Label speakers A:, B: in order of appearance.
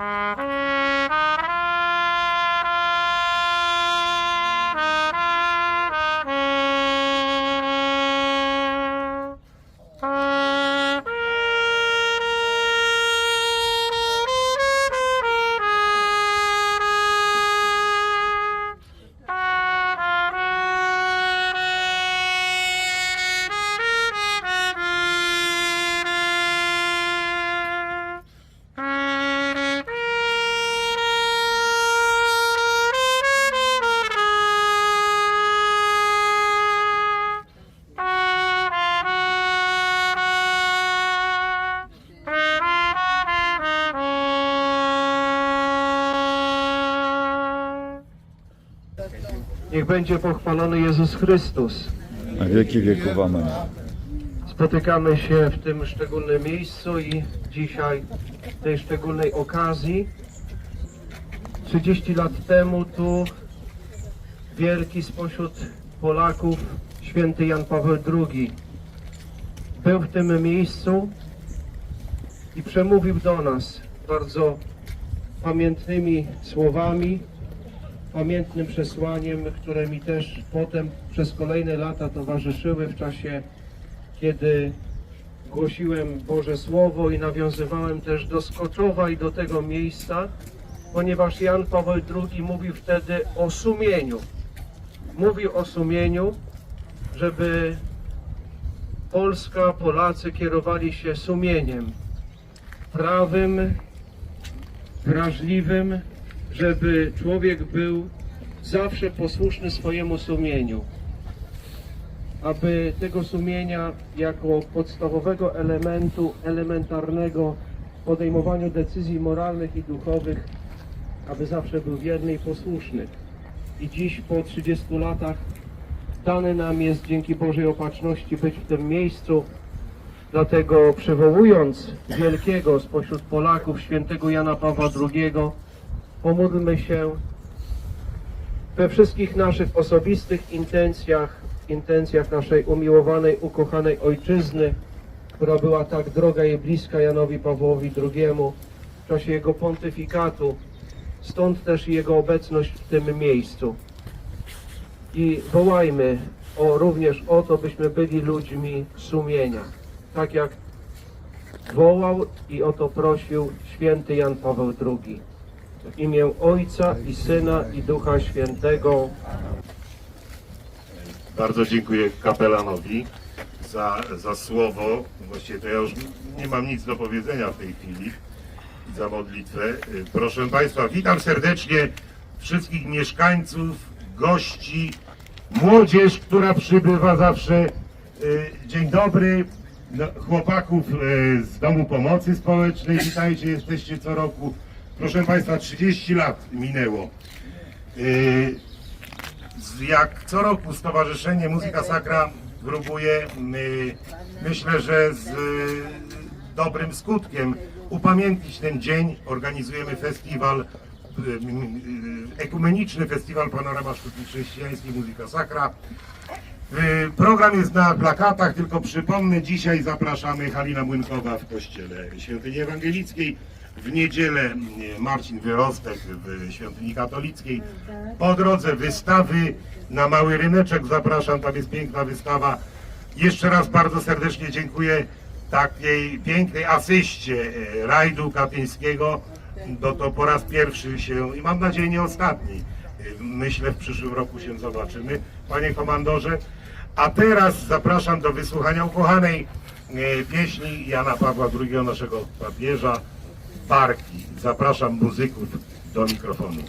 A: Música Niech będzie pochwalony Jezus Chrystus.
B: Na wieki wieków amen.
A: Spotykamy się w tym szczególnym miejscu i dzisiaj w tej szczególnej okazji. 30 lat temu tu wielki spośród Polaków święty Jan Paweł II był w tym miejscu i przemówił do nas bardzo pamiętnymi słowami, pamiętnym przesłaniem, które mi też potem przez kolejne lata towarzyszyły w czasie, kiedy głosiłem Boże Słowo i nawiązywałem też do Skoczowa i do tego miejsca, ponieważ Jan Paweł II mówił wtedy o sumieniu. Mówił o sumieniu, żeby Polska, Polacy kierowali się sumieniem prawym, wrażliwym, żeby człowiek był zawsze posłuszny swojemu sumieniu. Aby tego sumienia jako podstawowego elementu, elementarnego w podejmowaniu decyzji moralnych i duchowych, aby zawsze był wierny i posłuszny. I dziś po 30 latach dane nam jest dzięki Bożej opatrzności być w tym miejscu, Dlatego przywołując wielkiego spośród Polaków, świętego Jana Pawła II, pomódlmy się we wszystkich naszych osobistych intencjach, intencjach naszej umiłowanej, ukochanej ojczyzny, która była tak droga i bliska Janowi Pawłowi II w czasie jego pontyfikatu. Stąd też jego obecność w tym miejscu. I wołajmy o, również o to, byśmy byli ludźmi sumienia tak jak wołał i o to prosił święty Jan Paweł II. W imię Ojca i Syna i Ducha Świętego.
C: Bardzo dziękuję kapelanowi za, za słowo. Właściwie to ja już nie mam nic do powiedzenia w tej chwili za modlitwę. Proszę Państwa, witam serdecznie wszystkich mieszkańców, gości, młodzież, która przybywa zawsze. Y, Dzień dobry. No, chłopaków y, z Domu Pomocy Społecznej, witajcie, jesteście co roku. Proszę Państwa, 30 lat minęło. Y, jak co roku Stowarzyszenie Muzyka Sakra próbuje, my, myślę, że z y, dobrym skutkiem upamiętnić ten dzień. Organizujemy festiwal, y, y, ekumeniczny festiwal Panorama Sztuki Chrześcijańskiej Muzyka Sakra. Y, Program jest na plakatach, tylko przypomnę, dzisiaj zapraszamy Halina Młynkowa w kościele Świątyni Ewangelickiej. W niedzielę y, Marcin Wyrostek w Świątyni Katolickiej. Po drodze wystawy na Mały Ryneczek zapraszam, tam jest piękna wystawa. Jeszcze raz bardzo serdecznie dziękuję takiej pięknej asyście e, rajdu katyńskiego. No to po raz pierwszy się i mam nadzieję nie ostatni. E, Myślę w przyszłym roku się zobaczymy, panie komandorze. A teraz zapraszam do wysłuchania ukochanej e, pieśni Jana Pawła II, naszego papieża, Barki. Zapraszam muzyków do mikrofonu.